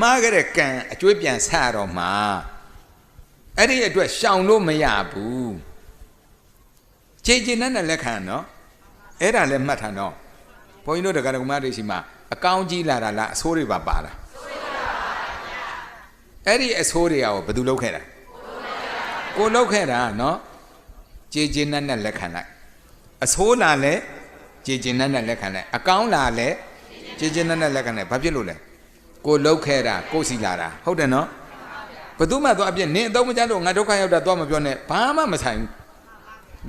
မှားခဲ့တဲ့ကံအကျွေးပြန်ဆရတော့မှာအဲ့ဒီအတွက်ရှောင်လို့မရဘူးခြေကျင်နဲ့လက်ခံနော်အဲ့ဒါလည်းမှတ်ထားနော်ဘုန်းကြီးတို့တရားဓမ္မတွေရှိမှအကောင်းကြီးလာတာလားအဆိုးတွေပါပါလားအဲ့ဒီအဆိုးတွေရောဘယ်သူလုပ်ခဲ့တာကိုလုပ်ခဲ့တာနော်ခြေကျင်နဲ့လက်ခံလိုက်အဆိုးလာလဲခြေကျင်နဲ့လက်ခံလိုက်အကောင်းလာလဲခြေကျင်နဲ့လက်ခံလိုက်ဘာဖြစ်လို့လဲ ကိုလုတ်ခဲ့တာကိုစီလာတာဟုတ်တယ်နော်ဘယ်သူမှတော့အပြည့်နင်းအတော့မကြလို့ငါဒုက္ခရောက်တာတော့မပြောနဲ့ဘာမှမဆိုင်ဘူး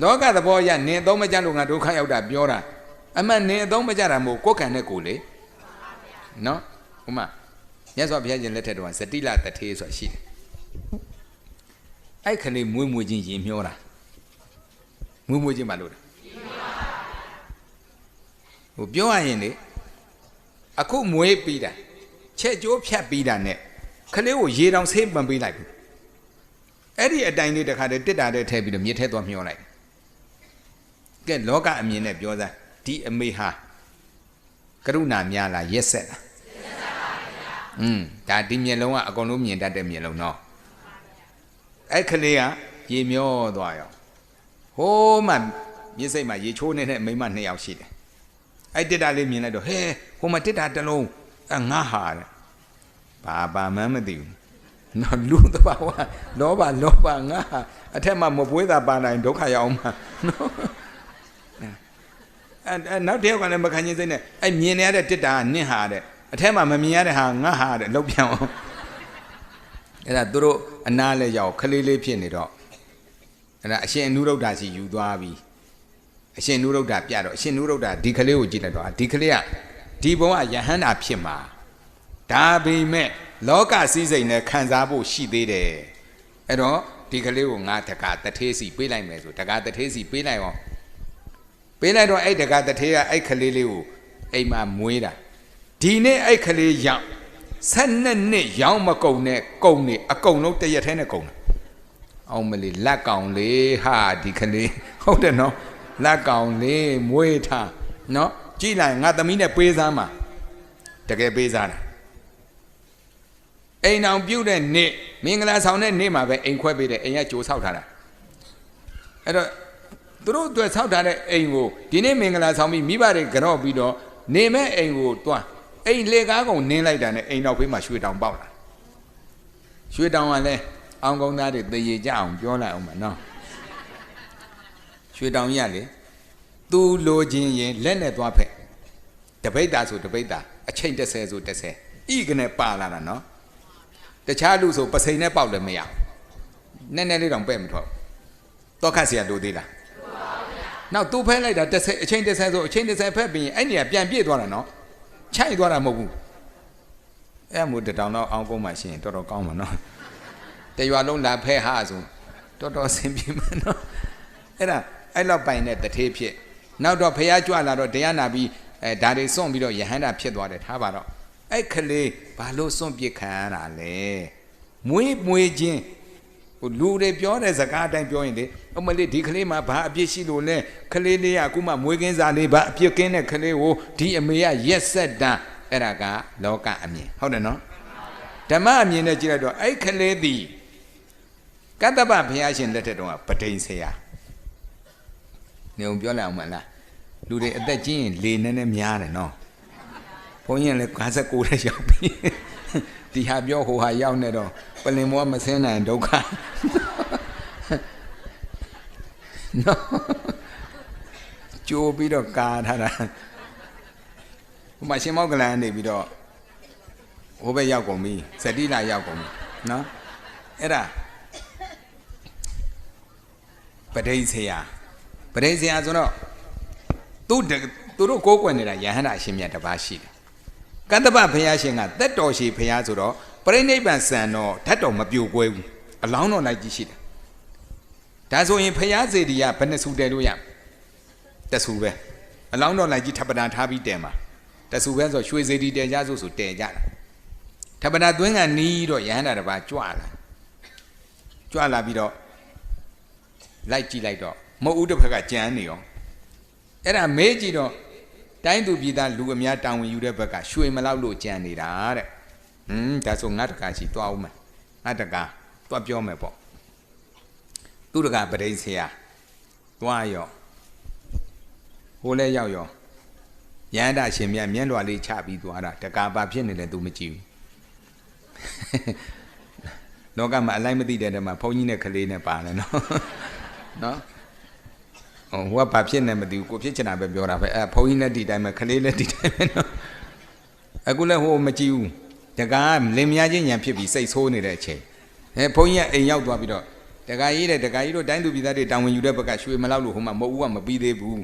လောကသဘောအရနင်းအတော့မကြလို့ငါဒုက္ခရောက်တာပြောတာအမှန်နင်းအတော့မကြတာမို့ကိုယ်ခံတဲ့ကိုလေနော်ဥမာမြတ်စွာဘုရားရှင်လက်ထက်တော့ဇတိလတထေးဆိုတာရှိတယ်အဲ့ခလေးမွေးမွေးချင်းရင်မျောတာမွေးမွေးချင်းမလို့တာဟိုပြောရရင်လေအခုမွေးပြီးတာ ချက်ကြိုးဖြတ်ပြီးတာနဲ့ခလေးကိုရေတောင်ဆေးပန်ပေးလိုက်ဘူးအဲ့ဒီအတိုင်းလေးတစ်ခါတည်းတစ်တာတည်းထည့်ပြီးတော့မြစ်ထဲသွားမျောလိုက်ကဲလောကအမြင်နဲ့ပြောသားဒီအမေဟာကရုဏာများလားရက်ဆက်လားရက်ဆက်ပါဗျာอืมဒါဒီမျက်လုံးကအကုန်လုံးမြင်တတ်တဲ့မျက်လုံးနော်အဲ့ခလေးကရေမျောသွားရောဟိုးမှမြစ်စိတ်မှာရေချိုးနေတဲ့မိန်းမနှစ်ယောက်ရှိတယ်အဲ့တစ်တာလေးမြင်လိုက်တော့ဟဲဟိုမှာတစ်တာတစ်လုံး အငါဟာတဲ့ဘာဘာမှမသိဘူးနော်လူတဘာဝလောဘလောဘငါဟာအထက်မှာမပွေးတာပါနိုင်ဒုက္ခရောက်မှာနော်အဲနောက်တယောက်ကလည်းမခံချင်းစိတ်နဲ့အဲ့မြင်နေရတဲ့တစ်တာကနင့်ဟာတဲ့အထက်မှာမမြင်ရတဲ့ဟာငါဟာတဲ့လောက်ပြန်အောင်အဲ့ဒါသူတို့အနာလဲရောက်ခလေးလေးဖြစ်နေတော့အဲ့ဒါအရှင်အနုရုဒ္ဓစီယူသွားပြီအရှင်နုရုဒ္ဓပြတော့အရှင်နုရုဒ္ဓဒီကလေးကိုကြည့်လိုက်တော့ဒီကလေးက ဒီဘုံကယဟန္တာဖြစ်မှာဒါပေမဲ့လောကစည်းစိမ်နဲ့ခံစားဖို့ရှိသေးတယ်အဲ့တော့ဒီကလေးကိုငါတကာတထေးစီပေးလိုက်မယ်ဆိုတကာတထေးစီပေးလိုက်အောင်ပေးလိုက်တော့အဲ့တကာတထေးကအဲ့ကလေးလေးကိုအိမ်မှာမွေးတာဒီနေ့အဲ့ကလေးရောက်ဆက်နှစ်နှစ်ရောင်းမကုန်နဲ့ကုန်နေအကုန်လုံးတရက်ထဲနဲ့ကုန်တယ်အောင်မလီလက်ကောင်လေးဟာဒီကလေးဟုတ်တယ်နော်လက်ကောင်လေးမွေးထားနော် ကြည့်လိုက်ငါသမီးနဲ့ပေးစားမှာတကယ်ပေးစားတာအိမ်အောင်ပြုတ်တဲ့နေ့မင်္ဂလာဆောင်တဲ့နေ့မှာပဲအိမ်ခွဲပေးတယ်အိမ်ကကြိုဆောက်ထားတာအဲ့တော့သူတို့အတွက်ဆောက်ထားတဲ့အိမ်ကိုဒီနေ့မင်္ဂလာဆောင်ပြီးမိဘတွေကြော့ပြီးတော့နေမဲ့အိမ်ကိုတွားအိမ်လေကားကုန်နင်းလိုက်တာနဲ့အိမ်နောက်ဖေးမှာရွှေတောင်ပေါက်လာရွှေတောင်ကလည်းအောင်ကောင်းသားတွေတရေကြအောင်ပြောလိုက်အောင်မနော်ရွှေတောင်ကြီးကလေ သူလိုချင်ရင်လက်နဲ့သွားဖက်တပိတ်တာဆိုတပိတ်တာအချိန်30ဆို30ဤကနေပါလာတာနော်တခြားလူဆိုပစိန်နဲ့ပေါက်လည်းမရနည်းနည်းလေးတောင်ပဲ့မထွက်တော့ခတ်เสียလိုသေးလားနောက်သူဖဲလိုက်တာ30အချိန်30ဆိုအချိန်30ဖက်ပြီးရင်အဲ့နေရာပြန်ပြည့်သွားတာနော်ခြိုက်သွားတာမဟုတ်ဘူးအဲ့မို့တတောင်တော့အောင်းကုန်းမှရှင်တော်တော်ကောင်းမှာနော်တရွာလုံးလာဖဲဟာဆိုတော်တော်အဆင်ပြေမှာနော်အဲ့ဒါအဲ့လောက်ပိုင်တဲ့တထေးဖြစ် နောက်တော့ဖះကြွလာတော့တရားနာပြီးအဲဒါတွေစွန့်ပြီးတော့ယဟန္တာဖြစ်သွားတယ်ထားပါတော့အဲ့ခလေးဘာလို့စွန့်ပစ်ခံရတာလဲမွေးမွေးချင်းဟိုလူတွေပြောတဲ့စကားအတိုင်းပြောရင်လေအမလေးဒီကလေးမှာဘာအပြစ်ရှိလို့လဲကလေးလေးကအခုမှမွေးကင်းစားလေးဘာအပြစ်ကင်းတဲ့ကလေးကိုဒီအမေကရက်ဆက်တန်းအဲ့ဒါကလောကအမြင်ဟုတ်တယ်နော်ဓမ္မအမြင်နဲ့ကြည့်လိုက်တော့အဲ့ကလေးသည်ကတ္တပဘုရားရှင်လက်ထက်တုန်းကပဋိန်ဆရာ နေုံပြောလိုက်အောင်မလားလူတွေအသက်ကြီးရင်လေနည်းနည်းများတယ်နော်ဘုန်းကြီးလည်း59တဲ့ရောက်ပြီဒီဟာပြောဟိုဟာရောက်နေတော့ပလင်မောမဆင်းနိုင်ဒုက္ခနော်ကြိုးပြီးတော့ကာထားတာဟိုမှာရှင်မောက်ကလန်နေပြီးတော့ဟိုဘက်ရောက်ကုန်ပြီဇတိလာရောက်ကုန်ပြီနော်အဲ့ဒါပဋိဆရာ ပဋိဆရာဆိုတော့သူသူတို့ကိုးကွယ်နေတာယဟန္တာအရှင်မြတ်တစ်ပါးရှိတယ်ကတ္တပဘုရားရှင်ကသက်တော်ရှိဘုရားဆိုတော့ပြိဋိဘံစံတော့ဓာတ်တော်မပြိုကွဲဘူးအလောင်းတော်လိုက်ကြီးရှိတယ်ဒါဆိုရင်ဘုရားစေတီကဘယ်နှဆူတဲလို့ရတဆူပဲအလောင်းတော်လိုက်ကြီးထပ်ပဒံထားပြီးတဲမှာတဆူပဲဆိုရွှေစေတီတဲကြဆိုဆိုတဲကြတာထပ်ပဒံသွင်းကနီးတော့ယဟန္တာတစ်ပါးကြွလာကြွလာပြီးတော့လိုက်ကြည့်လိုက်တော့ မဟုတ်ဦးတစ်ဖက်ကကြမ်းနေရောအဲ့ဒါမေးကြည့်တော့တိုင်းသူပြည်သားလူအများတာဝန်ယူတဲ့ဘက်ကရွှေမလောက်လို့ကြံနေတာတဲ့ဟင်းဒါဆိုငါတကာရှိသွားအောင်မယ်ငါတကာသွားပြောမယ်ပေါ့သူတကာပရိဆရာသွားရောဟိုလဲရောက်ရောရဟန္တာရှင်မြတ်မျက်လွှာလေးချပြီးသွားတာတကာဘာဖြစ်နေလဲ तू မကြည့်ဘူးလောကမှာအလိုက်မသိတဲ့တည်းမှာဘုန်းကြီးနဲ့ကလေးနဲ့ပါနေနော်နော် ဟိုဟိုကဘာဖြစ်နေမသိဘူးကိုဖြစ်ချင်တာပဲပြောတာပဲအဲဘုန်းကြီးလည်းဒီတိုင်းပဲကလေးလည်းဒီတိုင်းပဲနော်အခုလည်းဟိုမကြည့်ဘူးတကားလင်မယားချင်းညံဖြစ်ပြီးစိတ်ဆိုးနေတဲ့အချိန်အဲဘုန်းကြီးကအိမ်ရောက်သွားပြီးတော့တကားကြီးတဲ့တကားကြီးတို့တိုင်းသူပြည်သားတွေတောင်းဝင်ယူတဲ့ဘက်ကရွှေမလောက်လို့ဟိုမှာမဟုတ်ဘူးကမပြီးသေးဘူး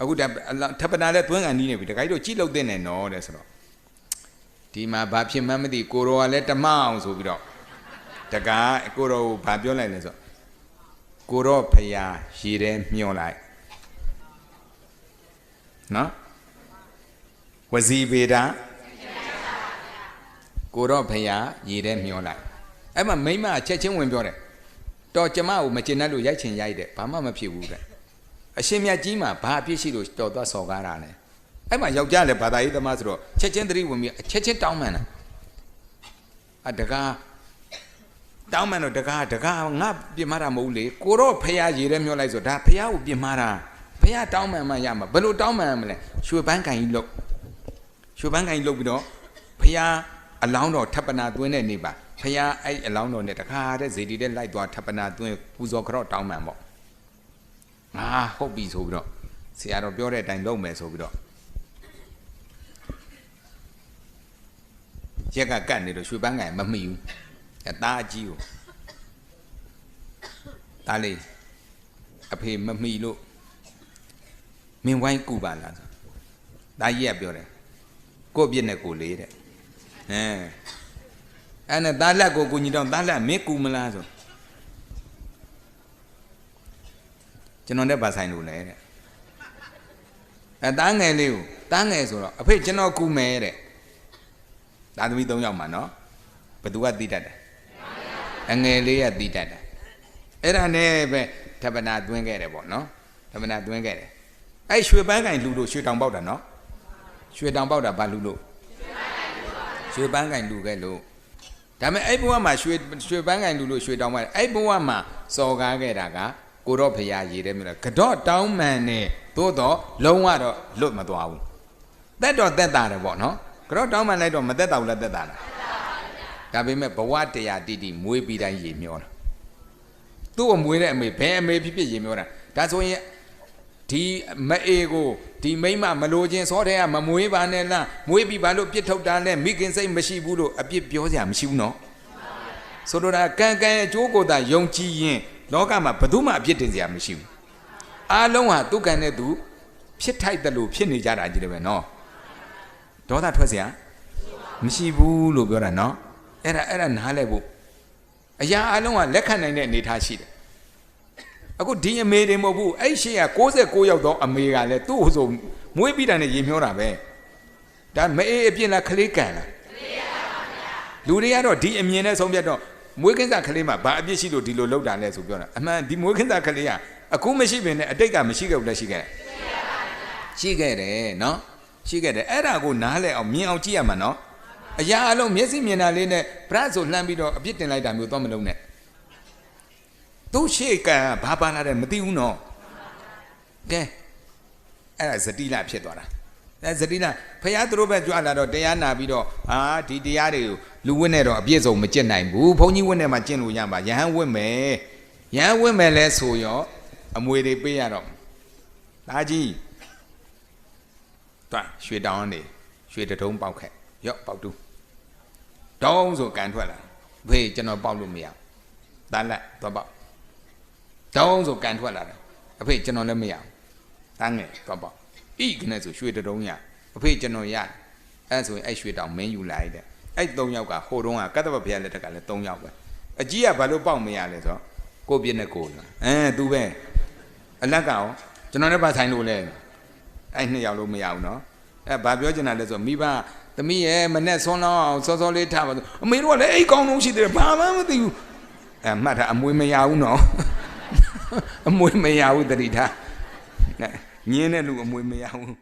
အခုတထပ်ပနာလည်းသွင်းကန်နီးနေပြီတကားကြီးတို့ကြည့်လို့တဲ့နဲ့နော်တဲ့ဆိုတော့ဒီမှာဘာဖြစ်မှန်းမသိကိုရောကလည်းတမအောင်ဆိုပြီးတော့တကားကိုရောကိုဘာပြောလိုက်လဲဆိုတော့ ကိုရောဖရာရေထဲမျောလိုက်နော်ဝစီပေတာကိုတော့ဖရာရေထဲမျောလိုက်အဲ့မှာမိမအချက်ချင်းဝင်ပြောတယ်တော်ကျမကိုမကျင်တတ်လို့ရိုက်ချင်ရိုက်တယ်ဘာမှမဖြစ်ဘူးတဲ့အရှင်မြတ်ကြီးမှာဘာအပြစ်ရှိလို့တော်သွားစော်ကားတာလဲအဲ့မှာယောက်ျားလည်းဘာသာရေးသမားဆိုတော့ချက်ချင်းသတိဝင်ပြီးအချက်ချင်းတောင်းမှန်တာအတကား တောင်းမှန်တော့တကားတကားငါပြင်မတာမဟုတ်လေကိုတော့ဖရာရေထဲမျောလိုက်ဆိုဒါဖရာကိုပြင်မတာဖရာတောင်းမှန်မှရမှာဘယ်လိုတောင်းမှန်မလဲရွှေပန်းကန်ကြီးလုတ်ရွှေပန်းကန်ကြီးလုတ်ပြီးတော့ဖရာအလောင်းတော်ထပ်ပနာသွင်းတဲ့နေ့ပါဖះအဲ့အလောင်းတော်နဲ့တခါတည်းဇေဒီတဲ့လိုက်သွားထပ်ပနာသွင်းပူဇော်ကြော့တောင်းမှန်ပေါ့ငါဟုတ်ပြီဆိုပြီးတော့ဆရာတော်ပြောတဲ့အတိုင်းလုပ်မယ်ဆိုပြီးတော့ရက်ကကတ်နေလို့ရွှေပန်းကန်မမိဘူး အသားအကြီးကိုဒါလေးအဖေမမိလို့မင်းဝိုင်းကူပါလားဆိုဒါကြီးကပြောတယ်ကို့ပြစ်နဲ့ကိုလေးတဲ့ဟမ်အဲ့နဲ့သားလက်ကိုကိုညီတော့သားလက်မင်းကူမလားဆိုကျွန်တော်နဲ့ဗာဆိုင်လို့လဲတဲ့အဲသားငယ်လေးကိုသားငယ်ဆိုတော့အဖေကျွန်တော်ကူမယ်တဲ့သားသမီး၃ယောက်မှာနော်ဘသူကတိတတ်တယ် အငယ်လေးကတိတတ်တယ်အဲ့ဒါနဲ့ပဲဓပနာသွင်းခဲ့တယ်ပေါ့နော်ဓပနာသွင်းခဲ့တယ်အဲ့ရွှေပန်းကင်လူလို့ရွှေတောင်ပေါက်တာနော်ရွှေတောင်ပေါက်တာဘာလူလို့ရွှေပန်းကင်လူခဲ့လို့ဒါပေမဲ့အဲ့ဘဝမှာရွှေရွှေပန်းကင်လူလို့ရွှေတောင်ပေါက်အဲ့ဘဝမှာစော်ကားခဲ့တာကကိုတော့ဖရာရည်တယ်မျိုးလားကတော့တောင်းမှန်နေသို့တော့လုံးဝတော့လွတ်မသွားဘူးတက်တော့တက်တာတယ်ပေါ့နော်ကတော့တောင်းမှန်လိုက်တော့မတက်တာဘူးလားတက်တာလား ဒါပေမဲ့ဘဝတရားတိတိမွေးပြီးတိုင်းရေမျောတာသူ့ကိုမွေးတဲ့အမေဘယ်အမေဖြစ်ဖြစ်ရေမျောတာဒါဆိုရင်ဒီမအေကိုဒီမိမမလိုခြင်းစောတဲ့ကမမွေးပါနဲ့လားမွေးပြီးဘာလို့ပြစ်ထုတ်တာလဲမိခင်စိတ်မရှိဘူးလို့အပြစ်ပြောစရာမရှိဘူးနော်ဆိုတော့ကံကံအကျိုးကိုသာယုံကြည်ရင်လောကမှာဘယ်သူမှအပြစ်တင်စရာမရှိဘူးအားလုံးဟာသူကံနဲ့သူဖြစ်ထိုက်တယ်လို့ဖြစ်နေကြတာကြီးတယ်ပဲနော်ဒေါသထွက်စရာမရှိဘူးလို့ပြောတာနော် အဲ့ဒါအဲ့ဒါနားလဲဖို့အရာအလုံးကလက်ခံနိုင်တဲ့အနေအထားရှိတယ်အခုဒီအမေတွေမဟုတ်ဘူးအဲ့ရှေ့က69ရောက်တော့အမေကလည်းသူ့ဟိုဆိုမွေးပြီးတာနဲ့ရေမျောတာပဲဒါမအေးအပြစ်လားခလေးကန်လားလူတွေကတော့ဒီအမြင်နဲ့ဆုံးဖြတ်တော့မွေးခင်းစားကလေးမှာဘာအပြစ်ရှိလို့ဒီလိုလောက်တာလဲဆိုပြောတာအမှန်ဒီမွေးခင်းစားကလေးကအခုမရှိပင်နဲ့အတိတ်ကမရှိခဲ့ဘူးလက်ရှိခဲ့ရှိခဲ့တယ်နော်ရှိခဲ့တယ်အဲ့ဒါကိုနားလဲအောင်မြင်အောင်ကြည့်ရမှာနော် အရာအလုံးမျက်စိမြင်တာလေးနဲ့ဗရတ်ဆိုလှမ်းပြီးတော့အပြစ်တင်လိုက်တာမျိုးတော့မလုံးနဲ့သူရှေ့ကံဘာပါလာတယ်မသိဘူးနော်ကဲအဲ့ဒါဇတိလဖြစ်သွားတာအဲဇတိလဖះသူတို့ပဲကြွလာတော့တရားနာပြီးတော့အာဒီတရားတွေကိုလူဝင်းနဲ့တော့အပြည့်စုံမကျင့်နိုင်ဘူးဘုန်းကြီးဝင်းနဲ့မှကျင့်လို့ရမှာယဟန်ဝင်းမယ်ယဟန်ဝင်းမယ်လဲဆိုရောအမွေတွေပေးရတော့ဒါကြီးတွားရွှေတောင်းနေရွှေတထုံးပေါက်ခဲ့ရော့ပေါက်တူး တောင်းဆိုကန်ထွက်လာဖေးကျွန်တော်ပေါက်လို့မရတန်းလက်သွားပေါက်တောင်းဆိုကန်ထွက်လာတယ်အဖေကျွန်တော်လည်းမရတန်းငယ်သွားပေါက်ဣကနေဆိုရွှေတထုံးရအဖေကျွန်တော်ရအဲ့ဆိုရင်အဲ့ရွှေတောင်မင်းယူလိုက်တဲ့အဲ့၃ယောက်ကဟိုတုန်းကကတ္တဗဘုရားလက်ထက်ကလည်း၃ယောက်ပဲအကြီးကဘာလို့ပေါက်မရလဲဆိုတော့ကိုပြည့်နဲ့ကိုလားအဲသူပဲအလက်ကရောကျွန်တော်လည်းဗာဆိုင်လို့လဲအဲ့နှစ်ယောက်လို့မရဘူးနော်အဲဘာပြောချင်တာလဲဆိုမိဘ သမီးရဲ့မနဲ့ဆွန်းလောင်းအောင်စောစောလေးထားပါအမေတို့ကလည်းအိတ်ကောင်းလုံးရှိတယ်ဘာမှမသိဘူးအဲမှတ်ထားအမွေမရဘူးနော်အမွေမရဘူးတတိထားညင်းတဲ့လူအမွေမရဘူး